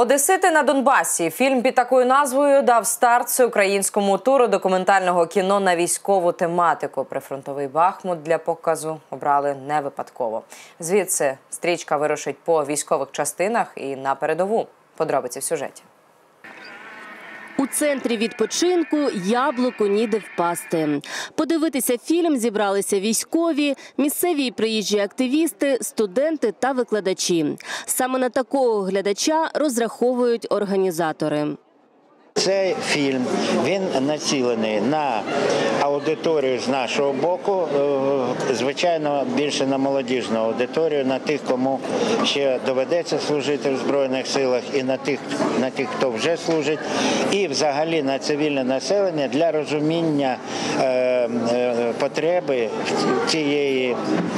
Одесити на Донбасі. Фільм під такою назвою дав старт всеукраїнському туру документального кіно на військову тематику. Прифронтовий Бахмут для показу обрали не випадково. Звідси стрічка вирушить по військових частинах і на передову. Подробиці в сюжеті. Центрі відпочинку яблуку ніде впасти. Подивитися фільм зібралися військові, місцеві приїжджі активісти, студенти та викладачі. Саме на такого глядача розраховують організатори. Цей фільм він націлений на аудиторію з нашого боку, е, звичайно, більше на молодіжну аудиторію, на тих, кому ще доведеться служити в збройних силах, і на тих, на тих, хто вже служить, і взагалі на цивільне населення для розуміння е, потреби цієї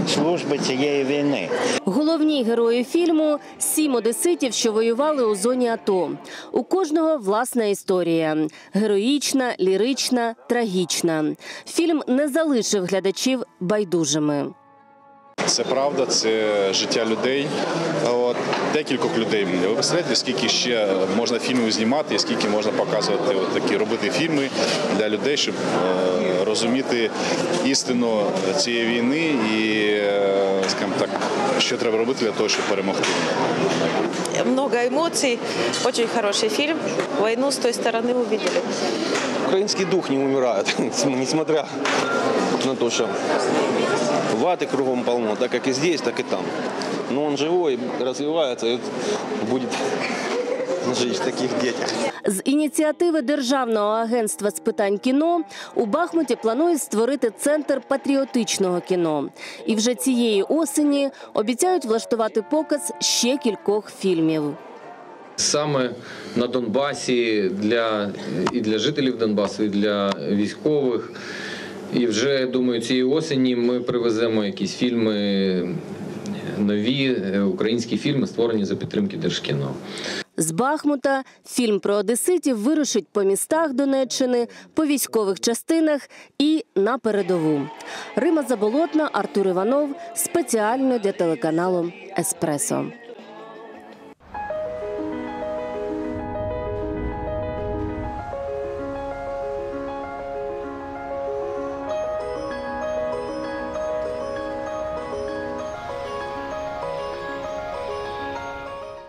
служби, цієї війни. Головні герої фільму сім одеситів, що воювали у зоні АТО. У кожного власна історія героїчна, лірична, трагічна. Фільм не залишив глядачів байдужими. Це правда, це життя людей. От декількох людей. Ви представляєте, скільки ще можна фільмів знімати, і скільки можна показувати от такі робити фільми для людей, щоб е, розуміти істину цієї війни і, е, скажімо так, що треба робити для того, щоб перемогти. много эмоций. Очень хороший фильм. Войну с той стороны увидели. Украинский дух не умирает, несмотря на то, что ваты кругом полно, так как и здесь, так и там. Но он живой, развивается и будет жить в таких детях. З ініціативи Державного агентства з питань кіно у Бахмуті планують створити центр патріотичного кіно. І вже цієї осені обіцяють влаштувати показ ще кількох фільмів. Саме на Донбасі для і для жителів Донбасу, і для військових. І вже я думаю, цієї осені ми привеземо якісь фільми нові, е, українські фільми, створені за підтримки Держкіно. З Бахмута фільм про одеситів вирушить по містах Донеччини, по військових частинах і на передову. Рима Заболотна, Артур Іванов спеціально для телеканалу Еспресо.